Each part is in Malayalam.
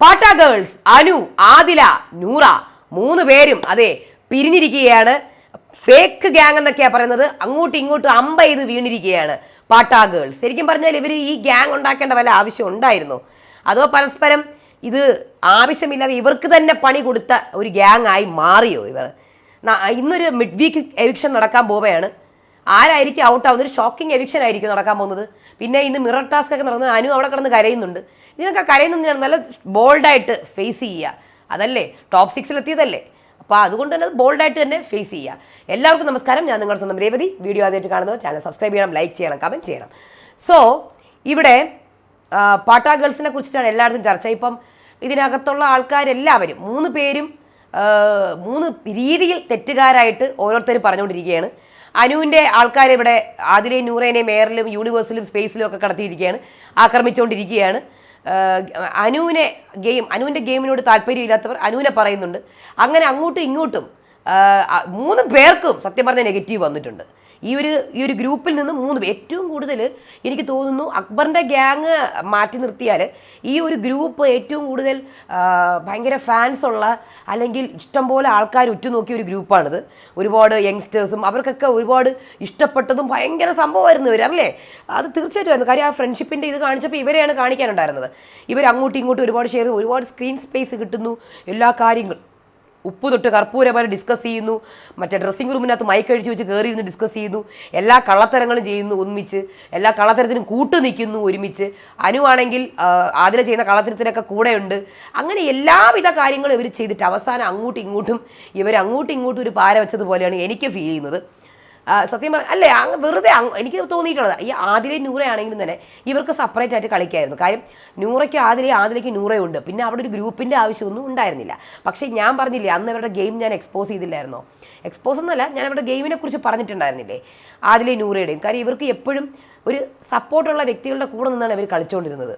പാട്ട ഗേൾസ് അനു ആദില നൂറ മൂന്ന് പേരും അതെ പിരിഞ്ഞിരിക്കുകയാണ്. ഫേക്ക് ഗ്യാങ് എന്നൊക്കെയാണ് പറയുന്നത്. അങ്ങോട്ടും ഇങ്ങോട്ടും അമ്പ ചെയ്ത് വീണിരിക്കുകയാണ് പാട്ട ഗേൾസ്. ശരിക്കും പറഞ്ഞാൽ ഇവർ ഈ ഗ്യാങ് ഉണ്ടാക്കേണ്ട വല്ല ആവശ്യം ഉണ്ടായിരുന്നു. അതോ പരസ്പരം ഇത് ആവശ്യമില്ലാതെ ഇവർക്ക് തന്നെ പണി കൊടുത്ത ഒരു ഗ്യാങ് ആയി മാറിയോ ഇവർ? ഇന്നൊരു മിഡ് വീക്ക് എവിക്ഷൻ നടക്കാൻ പോവുകയാണ്. ആരായിരിക്കും ഔട്ട് ആവുന്നത്? ഒരു ഷോക്കിംഗ് എവിക്ഷൻ ആയിരിക്കും നടക്കാൻ പോകുന്നത്. പിന്നെ ഇന്ന് മിറർ ടാസ്ക് ഒക്കെ നടന്നത് അനു അവിടെ കിടന്ന് കരയുന്നുണ്ട്. ഇതിനൊക്കെ കരയുന്നതിനാണ് നല്ല ബോൾഡായിട്ട് ഫേസ് ചെയ്യുക. അതല്ലേ? ടോപ്പ് സിക്സിലെത്തിയതല്ലേ അപ്പോൾ അതുകൊണ്ട് തന്നെ ബോൾഡായിട്ട് തന്നെ ഫേസ് ചെയ്യുക. എല്ലാവർക്കും നമസ്കാരം. ഞാൻ നിങ്ങളുടെ സ്വന്തം രേവതി. വീഡിയോ ആദ്യമായിട്ട് കാണുന്നത് ചാനൽ സബ്സ്ക്രൈബ് ചെയ്യണം ലൈക്ക് ചെയ്യണം കമന്റ് ചെയ്യണം. സോ ഇവിടെ പാട്ട ഗേൾസിനെ കുറിച്ചിട്ടാണ് എല്ലായിടത്തും ചർച്ച. ഇപ്പം ഇതിനകത്തുള്ള ആൾക്കാരെല്ലാവരും മൂന്ന് പേരും മൂന്ന് രീതിയിൽ തെറ്റുകാരായിട്ട് ഓരോരുത്തർ പറഞ്ഞുകൊണ്ടിരിക്കുകയാണ്. അനുവിന്റെ ആൾക്കാർ ഇവിടെ ആദിലെയും നൂറേനെയും എയറിലും യൂണിവേഴ്സിലും സ്പേസിലും ഒക്കെ കടത്തിയിരിക്കുകയാണ്. ആക്രമിച്ചുകൊണ്ടിരിക്കുകയാണ് അനുവിനെ ഗെയിം അനുവിന്റെ ഗെയിമിനോട് താല്പര്യമില്ലാത്തവർ അനുവിനെ പറയുന്നുണ്ട്. അങ്ങനെ അങ്ങോട്ടും ഇങ്ങോട്ടും മൂന്ന് പേർക്കും സത്യം പറഞ്ഞ നെഗറ്റീവ് വന്നിട്ടുണ്ട്. ഈ ഒരു ഈ ഒരു ഗ്രൂപ്പിൽ നിന്ന് മൂന്ന് ഏറ്റവും കൂടുതൽ എനിക്ക് തോന്നുന്നു അക്ബറിന്റെ ഗ്യാങ് മാറ്റി നിർത്തിയാൽ ഈ ഒരു ഗ്രൂപ്പ് ഏറ്റവും കൂടുതൽ ഭയങ്കര ഫാൻസ് ഉള്ള അല്ലെങ്കിൽ ഇഷ്ടംപോലെ ആൾക്കാർ ഉറ്റുനോക്കിയ ഒരു ഗ്രൂപ്പാണിത്. ഒരുപാട് യങ്സ്റ്റേഴ്സും അവർക്കൊക്കെ ഒരുപാട് ഇഷ്ടപ്പെട്ടതും ഭയങ്കര സംഭവമായിരുന്നു ഇവർ അല്ലേ? അത് തീർച്ചയായിട്ടും കാര്യം ആ ഫ്രണ്ട്ഷിപ്പിന്റെ ഇത് കാണിച്ചപ്പോൾ ഇവരെയാണ് കാണിക്കാനുണ്ടായിരുന്നത്. ഇവർ അങ്ങോട്ടും ഇങ്ങോട്ടും ഒരുപാട് ഷെയർ ഒരുപാട് സ്ക്രീൻ സ്പേസ് കിട്ടുന്നു. എല്ലാ കാര്യങ്ങളും ഉപ്പ് തൊട്ട് കർപ്പൂരം വരെ ഡിസ്കസ് ചെയ്യുന്നു. മറ്റേ ഡ്രസ്സിംഗ് റൂമിനകത്ത് മൈക്ക് അഴിച്ച് വെച്ച് കയറി ഇരുന്ന് ഡിസ്കസ് ചെയ്യുന്നു. എല്ലാ കള്ളത്തരങ്ങളും ചെയ്യുന്നു ഒന്നിച്ച്. എല്ലാ കള്ളത്തരത്തിനും കൂട്ടു നിൽക്കുന്നു ഒരുമിച്ച്. അനുവാണെങ്കിൽ ആതിര ചെയ്യുന്ന കള്ളത്തരത്തിനൊക്കെ കൂടെയുണ്ട്. അങ്ങനെ എല്ലാവിധ കാര്യങ്ങളും ഇവർ ചെയ്തിട്ട് അവസാനം അങ്ങോട്ടും ഇങ്ങോട്ടും ഇവർ അങ്ങോട്ടും ഇങ്ങോട്ടും ഒരു പാര വെച്ചതുപോലെയാണ് എനിക്ക് ഫീൽ ചെയ്യുന്നത്. സത്യം പറഞ്ഞ അല്ലേ അങ്ങ് വെറുതെ എനിക്ക് തോന്നിയിട്ടുള്ളത്. ഈ ആദിലെ നൂറയാണെങ്കിലും തന്നെ ഇവർക്ക് സെപ്പറേറ്റ് ആയിട്ട് കളിക്കായിരുന്നു. കാര്യം നൂറയ്ക്ക് ആദിലെ ആദിലേക്ക് നൂറയുണ്ട് പിന്നെ അവിടെ ഒരു ഗ്രൂപ്പിന്റെ ആവശ്യമൊന്നും ഉണ്ടായിരുന്നില്ല. പക്ഷേ ഞാൻ പറഞ്ഞില്ലേ അന്ന് അവരുടെ ഗെയിം ഞാൻ എക്സ്പോസ് ചെയ്തില്ലായിരുന്നോ? എക്സ്പോസ് എന്നല്ല ഞാൻ അവരുടെ ഗെയിമിനെ കുറിച്ച് പറഞ്ഞിട്ടുണ്ടായിരുന്നില്ലേ? ആദിലെ നൂറയുടെയും. കാര്യം ഇവർക്ക് എപ്പോഴും ഒരു സപ്പോർട്ടുള്ള വ്യക്തികളുടെ കൂടെ നിന്നാണ് ഇവർ കളിച്ചുകൊണ്ടിരുന്നത്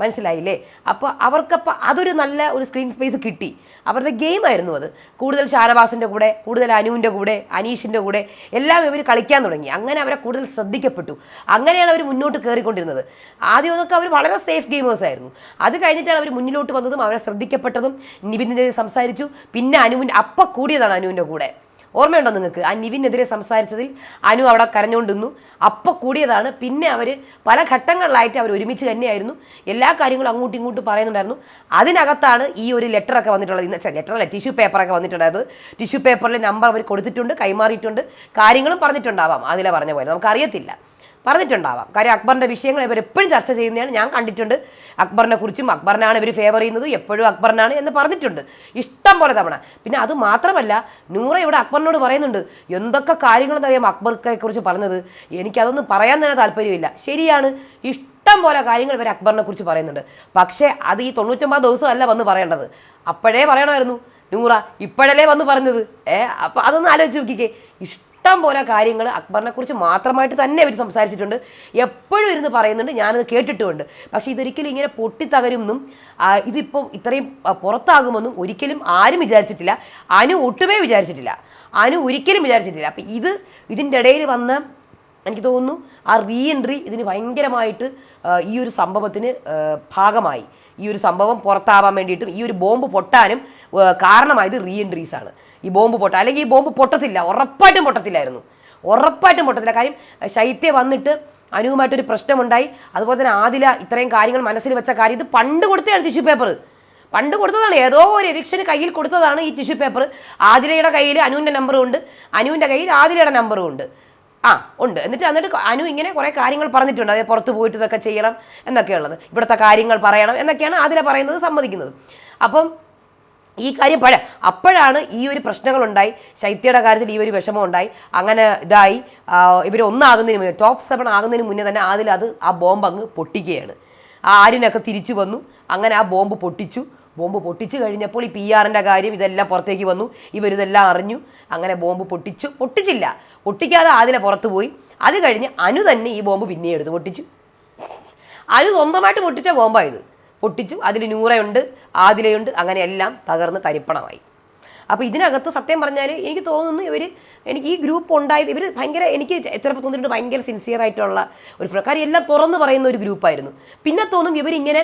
മനസ്സിലായില്ലേ? അപ്പോൾ അവർക്കപ്പോൾ അതൊരു നല്ല ഒരു സ്ക്രീൻ സ്പേസ് കിട്ടി. അവരുടെ ഗെയിം ആയിരുന്നു അത്. കൂടുതൽ ഷാനവാസിന്റെ കൂടെ കൂടുതൽ അനുവിന്റെ കൂടെ അനീഷിന്റെ കൂടെ എല്ലാം ഇവർ കളിക്കാൻ തുടങ്ങി. അങ്ങനെ അവരെ കൂടുതൽ ശ്രദ്ധിക്കപ്പെട്ടു. അങ്ങനെയാണ് അവർ മുന്നോട്ട് കയറിക്കൊണ്ടിരുന്നത് ആദ്യം അതൊക്കെ അവർ വളരെ സേഫ് ഗെയിമേഴ്സ് ആയിരുന്നു. അത് കഴിഞ്ഞിട്ടാണ് അവർ മുന്നിലോട്ട് വന്നതും അവരെ ശ്രദ്ധിക്കപ്പെട്ടതും. നിബിനെതിരെ സംസാരിച്ചു. പിന്നെ അനുവിന്റെ അപ്പം കൂടിയതാണ് അനുവിന്റെ കൂടെ. ഓർമ്മയുണ്ടോ നിങ്ങൾക്ക്? ആ നിവിനെതിരെ സംസാരിച്ചതിൽ അനു അവിടെ കരഞ്ഞുകൊണ്ടിരുന്നു. അപ്പം കൂടിയതാണ്. പിന്നെ അവർ പല ഘട്ടങ്ങളിലായിട്ട് അവർ ഒരുമിച്ച് തന്നെയായിരുന്നു. എല്ലാ കാര്യങ്ങളും അങ്ങോട്ടും ഇങ്ങോട്ടും പറയുന്നുണ്ടായിരുന്നു. അതിനകത്താണ് ഈ ഒരു ലെറ്ററൊക്കെ വന്നിട്ടുള്ളത്. ഇന്ന് ലെറ്ററല്ല ടിഷ്യൂ പേപ്പറൊക്കെ വന്നിട്ടുണ്ടായത്. ടിഷ്യൂ പേപ്പറിൽ നമ്പർ അവർ കൊടുത്തിട്ടുണ്ട് കൈമാറിയിട്ടുണ്ട്. കാര്യങ്ങളും പറഞ്ഞിട്ടുണ്ടാവാം. അതിലെ പറഞ്ഞ പോലെ. നമുക്കറിയത്തില്ല. പറഞ്ഞിട്ടുണ്ടാവാം. കാര്യം അക്ബറിന്റെ വിഷയങ്ങൾ ഇവർ എപ്പോഴും ചർച്ച ചെയ്യുന്നതാണ്. ഞാൻ കണ്ടിട്ടുണ്ട് അക്ബറിനെ കുറിച്ചും അക്ബറിനാണ് ഇവർ ഫേവർ ചെയ്യുന്നത്. എപ്പോഴും അക്ബറിനാണ് എന്ന് പറഞ്ഞിട്ടുണ്ട്. ഇഷ്ടം പോലെ തവണ. പിന്നെ അത് മാത്രമല്ല നൂറ ഇവിടെ അക്ബറിനോട് പറയുന്നുണ്ട് എന്തൊക്കെ കാര്യങ്ങളെന്നറിയാം അക്ബർക്കെ കുറിച്ച് പറഞ്ഞത്? എനിക്കതൊന്നും പറയാൻ തന്നെ താല്പര്യമില്ല. ശരിയാണ്. ഇഷ്ടം പോലെ കാര്യങ്ങൾ ഇവർ അക്ബറിനെ കുറിച്ച് പറയുന്നുണ്ട്. പക്ഷേ അത് ഈ തൊണ്ണൂറ്റൊമ്പത് ദിവസമല്ല വന്ന് പറയേണ്ടത്. അപ്പോഴേ പറയണമായിരുന്നു നൂറ ഇപ്പോഴല്ലേ വന്ന് പറഞ്ഞത്? ഏ അപ്പം അതൊന്ന് ആലോചിച്ച് നോക്കിക്കേ. ഇഷ്ടം പോലെ കാര്യങ്ങൾ അക്ബറിനെ കുറിച്ച് മാത്രമായിട്ട് തന്നെ അവർ സംസാരിച്ചിട്ടുണ്ട്. എപ്പോഴും ഇരുന്ന് പറയുന്നുണ്ട്. ഞാനത് കേട്ടിട്ടുമുണ്ട്. പക്ഷേ ഇതൊരിക്കലും ഇങ്ങനെ പൊട്ടിത്തകരുമെന്നും ഇതിപ്പോൾ ഇത്രയും പുറത്താകുമെന്നും ഒരിക്കലും ആരും വിചാരിച്ചിട്ടില്ല. അനു ഒട്ടുമേ വിചാരിച്ചിട്ടില്ല. അനു ഒരിക്കലും വിചാരിച്ചിട്ടില്ല. അപ്പം ഇത് ഇതിന്റെ ഇടയിൽ വന്ന എനിക്ക് തോന്നുന്നു ആ റീ എൻട്രി ഇതിന് ഭയങ്കരമായിട്ട് ഈ ഒരു സംഭവത്തിന് ഭാഗമായി. ഈ ഒരു സംഭവം പുറത്താവാൻ വേണ്ടിയിട്ടും ഈ ഒരു ബോംബ് പൊട്ടാനും കാരണമായത് റീ എൻട്രീസ് ആണ്. ഈ ബോംബ് പൊട്ട അല്ലെങ്കിൽ ഈ ബോംബ് പൊട്ടത്തില്ല ഉറപ്പായിട്ടും പൊട്ടത്തില്ലായിരുന്നു. ഉറപ്പായിട്ടും പൊട്ടത്തില്ല. കാര്യം ശൈത്യ വന്നിട്ട് അനുവുമായിട്ടൊരു പ്രശ്നമുണ്ടായി. അതുപോലെ തന്നെ ആദില ഇത്രയും കാര്യങ്ങൾ മനസ്സിൽ വെച്ച കാര്യം ഇത് പണ്ട് കൊടുത്തതാണ് ടിഷ്യൂ പേപ്പർ പണ്ട് കൊടുത്തതാണ്. ഏതോ ഒരു എവിക്ഷന് കയ്യിൽ കൊടുത്തതാണ് ഈ ടിഷ്യൂ പേപ്പർ ആദിലയുടെ കയ്യിൽ അനുവിന്റെ നമ്പറും ഉണ്ട്. അനുവിന്റെ കയ്യിൽ ആദിലയുടെ നമ്പറും ഉണ്ട്. ആ ഉണ്ട്. എന്നിട്ട് എന്നിട്ട് അനു ഇങ്ങനെ കുറേ കാര്യങ്ങൾ പറഞ്ഞിട്ടുണ്ട്. അതായത് പുറത്ത് പോയിട്ട് ഇതൊക്കെ ചെയ്യണം എന്നൊക്കെയുള്ളത്. ഇവിടുത്തെ കാര്യങ്ങൾ പറയണം എന്നൊക്കെയാണ് ആദില പറയുന്നത് സമ്മതിക്കുന്നത്. അപ്പം ഈ കാര്യം പഴ അപ്പോഴാണ് ഈ ഒരു പ്രശ്നങ്ങളുണ്ടായി. ശൈത്യയുടെ കാര്യത്തിൽ ഈ ഒരു വിഷമം ഉണ്ടായി അങ്ങനെ ഇതായി. ഇവർ ഒന്നാകുന്നതിന് മുന്നേ ടോപ്പ് സെവൻ ആകുന്നതിന് മുന്നേ തന്നെ അതിൽ അത് ആ ബോംബ് അങ്ങ് പൊട്ടിക്കുകയാണ്. ആ ആര്യനൊക്കെ തിരിച്ചു വന്നു. അങ്ങനെ ആ ബോംബ് പൊട്ടിച്ചു. ബോംബ് പൊട്ടിച്ചു കഴിഞ്ഞപ്പോൾ ഈ പി ആറിന്റെ കാര്യം ഇതെല്ലാം പുറത്തേക്ക് വന്നു. ഇവരിതെല്ലാം അറിഞ്ഞു. അങ്ങനെ ബോംബ് പൊട്ടിച്ചു. പൊട്ടിച്ചില്ല. പൊട്ടിക്കാതെ ആദിലെ പുറത്തു പോയി. അത് കഴിഞ്ഞ് അനു തന്നെ ഈ ബോംബ് പിന്നെ എടുത്ത് പൊട്ടിച്ചു. അനു സ്വന്തമായിട്ട് പൊട്ടിച്ച ബോംബായത് പൊട്ടിച്ചു. അതിൽ നൂറയുണ്ട് ആദിലയുണ്ട് അങ്ങനെ എല്ലാം തകർന്ന് തരിപ്പണമായി. അപ്പോൾ ഇതിനകത്ത് സത്യം പറഞ്ഞാൽ എനിക്ക് തോന്നുന്നു ഇവർ എനിക്ക് ഈ ഗ്രൂപ്പ് ഉണ്ടായത് ഇവർ ഭയങ്കര എനിക്ക് ചിലപ്പോൾ തോന്നിയിട്ടുണ്ട് ഭയങ്കര സിൻസിയർ ആയിട്ടുള്ള ഒരു കാര്യം എല്ലാം തുറന്ന് പറയുന്ന ഒരു ഗ്രൂപ്പായിരുന്നു. പിന്നെ തോന്നും ഇവരിങ്ങനെ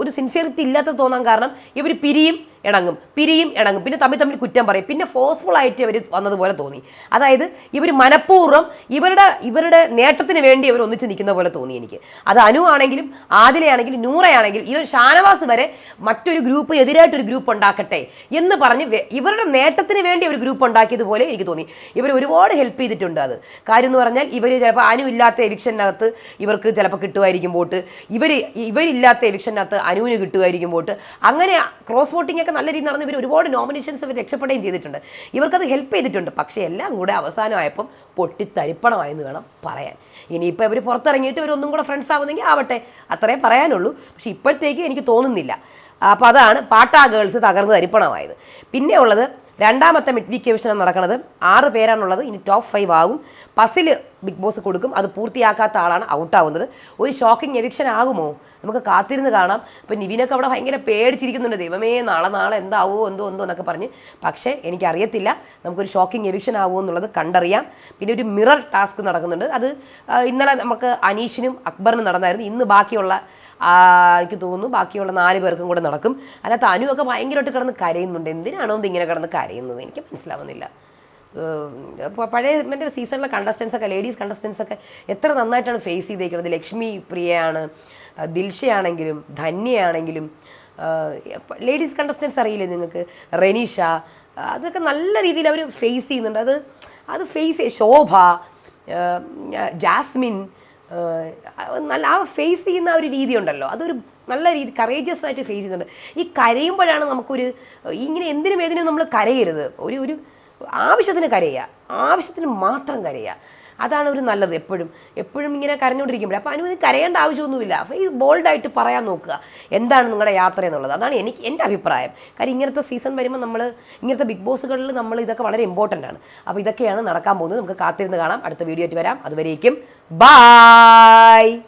ഒരു സിൻസിയറിറ്റി ഇല്ലാത്ത തോന്നാൻ കാരണം ഇവർ പിരിയും ഇണങ്ങും. പിരിയും ഇടങ്ങും പിന്നെ തമ്മിൽ തമ്മിൽ കുറ്റം പറയും. പിന്നെ ഫോഴ്സ്ഫുൾ ആയിട്ട് ഇവർ വന്നതുപോലെ തോന്നി. അതായത് ഇവർ മനഃപൂർവം ഇവരുടെ ഇവരുടെ നേട്ടത്തിന് വേണ്ടി ഇവർ ഒന്നിച്ച് നിൽക്കുന്ന പോലെ തോന്നി എനിക്ക്. അത് അനു ആണെങ്കിലും ആദിലയാണെങ്കിലും നൂറയാണെങ്കിലും ഇവർ ഷാനവാസ് വരെ മറ്റൊരു ഗ്രൂപ്പ് എതിരായിട്ടൊരു ഗ്രൂപ്പ് ഉണ്ടാക്കട്ടെ എന്ന് പറഞ്ഞ് ഇവരുടെ നേട്ടത്തിന് വേണ്ടി ഒരു ഗ്രൂപ്പ് ഉണ്ടാക്കിയതുപോലെ എനിക്ക് തോന്നി. ഇവർ ഒരുപാട് ഹെൽപ്പ് ചെയ്തിട്ടുണ്ട് അത്. കാര്യം എന്ന് പറഞ്ഞാൽ ഇവർ ചിലപ്പോൾ അനു ഇല്ലാത്ത എവിക്ഷനകത്ത് ഇവർക്ക് ചിലപ്പോൾ കിട്ടുമായിരിക്കും വോട്ട്. ഇവർ ഇവരില്ലാത്ത എവിക്ഷനകത്ത് അനുവിന് കിട്ടുമായിരിക്കും വോട്ട്. അങ്ങനെ ക്രോസ് വോട്ടിംഗ് ഒക്കെ നല്ല രീതിയിൽ നടന്ന് ഇവർ ഒരുപാട് നോമിനേഷൻസ് ഇവർ രക്ഷപ്പെടുകയും ചെയ്തിട്ടുണ്ട്. ഇവർക്കത് ഹെൽപ്പ് ചെയ്തിട്ടുണ്ട്. പക്ഷേ എല്ലാം കൂടെ അവസാനമായപ്പം പൊട്ടിത്തരിപ്പണമായെന്ന് വേണം പറയാൻ. ഇനിയിപ്പോൾ ഇവർ പുറത്തിറങ്ങിയിട്ട് ഇവരൊന്നും കൂടെ ഫ്രണ്ട്സ് ആവുന്നെങ്കിൽ ആവട്ടെ. അത്രേ പറയാനുള്ളൂ. പക്ഷേ ഇപ്പോഴത്തേക്ക് എനിക്ക് തോന്നുന്നില്ല. അപ്പോൾ അതാണ് പാട്ടാ ഗേൾസ് തകർന്ന് തരിപ്പണമായത്. പിന്നെ ഉള്ളത് രണ്ടാമത്തെ മിഡ് വീക്ക് എവിഷൻ നടക്കുന്നത് ആറ് പേരാണുള്ളത്. ഇനി ടോപ്പ് ഫൈവ് ആകും. പസിൽ ബിഗ് ബോസ് കൊടുക്കും. അത് പൂർത്തിയാക്കാത്ത ആളാണ് ഔട്ടാവുന്നത് ഒരു ഷോക്കിംഗ് എവിക്ഷൻ ആകുമോ? നമുക്ക് കാത്തിരുന്ന് കാണാം. ഇപ്പം നിവിനൊക്കെ അവിടെ ഭയങ്കര പേടിച്ചിരിക്കുന്നുണ്ട്. ദൈവമേ നാളെ നാളെ എന്താവോ എന്തോ എന്തോ എന്നൊക്കെ പറഞ്ഞ്. പക്ഷേ എനിക്കറിയത്തില്ല. നമുക്കൊരു ഷോക്കിംഗ് എവിക്ഷൻ ആവുമോ എന്നുള്ളത് കണ്ടറിയാം. പിന്നെ ഒരു മിറർ ടാസ്ക് നടക്കുന്നുണ്ട്. അത് ഇന്നലെ നമുക്ക് അനീഷിനും അക്ബറിനും നടന്നായിരുന്നു. ഇന്ന് ബാക്കിയുള്ള എനിക്ക് തോന്നുന്നു ബാക്കിയുള്ള നാല് പേർക്കും കൂടെ നടക്കും. അതിനകത്ത് അനുവൊക്കെ ഭയങ്കരമായിട്ട് കിടന്ന് കരയുന്നുണ്ട്. എന്തിനാണോ ഇങ്ങനെ കിടന്ന് കരയുന്നത്? എനിക്ക് മനസ്സിലാവുന്നില്ല. പഴയ മറ്റേ സീസണിലെ കണ്ടസ്റ്റൻസ് ഒക്കെ ലേഡീസ് കണ്ടസ്റ്റൻസ് ഒക്കെ എത്ര നന്നായിട്ടാണ് ഫേസ് ചെയ്തേക്കുന്നത്. ലക്ഷ്മി പ്രിയയാണ് ദിൽഷയാണെങ്കിലും ധന്യയാണെങ്കിലും. ലേഡീസ് കണ്ടസ്റ്റൻസ് അറിയില്ലേ നിങ്ങൾക്ക്? റെനീഷ അതൊക്കെ നല്ല രീതിയിൽ അവർ ഫേസ് ചെയ്യുന്നുണ്ട്. അത് അത് ഫേസ് ശോഭ ജാസ്മിൻ നല്ല ആ ഫേസ് ചെയ്യുന്ന ഒരു രീതി ഉണ്ടല്ലോ അതൊരു നല്ല രീതി കറേജിയസ് ആയിട്ട് ഫേസ് ചെയ്യുന്നുണ്ട്. ഈ കരയുമ്പോഴാണ് നമുക്കൊരു ഇങ്ങനെ എന്തിനും ഏതിനും നമ്മൾ കരയരുത്. ഒരു ഒരു ആവശ്യത്തിന് കരയുക. ആവശ്യത്തിന് മാത്രം കരയുക. അതാണ് ഒരു നല്ലത് എപ്പോഴും. എപ്പോഴും ഇങ്ങനെ കരഞ്ഞുകൊണ്ടിരിക്കുമ്പോൾ അപ്പോൾ അനുവദിച്ച് കരയേണ്ട ആവശ്യമൊന്നുമില്ല. ഫേസ് ബോൾഡായിട്ട് പറയാൻ നോക്കുക. എന്താണ് നിങ്ങളുടെ യാത്ര എന്നുള്ളത്? അതാണ് എനിക്ക് എന്റെ അഭിപ്രായം. കാര്യം ഇങ്ങനത്തെ സീസൺ വരുമ്പോൾ നമ്മൾ ഇങ്ങനത്തെ ബിഗ് ബോസുകളിൽ നമ്മൾ ഇതൊക്കെ വളരെ ഇമ്പോർട്ടന്റ് ആണ്. അപ്പോൾ ഇതൊക്കെയാണ് നടക്കാൻ പോകുന്നത്. നമുക്ക് കാത്തിരുന്ന് കാണാം. അടുത്ത വീഡിയോ ആയിട്ട് വരാം. അതുവരേക്കും ബായ്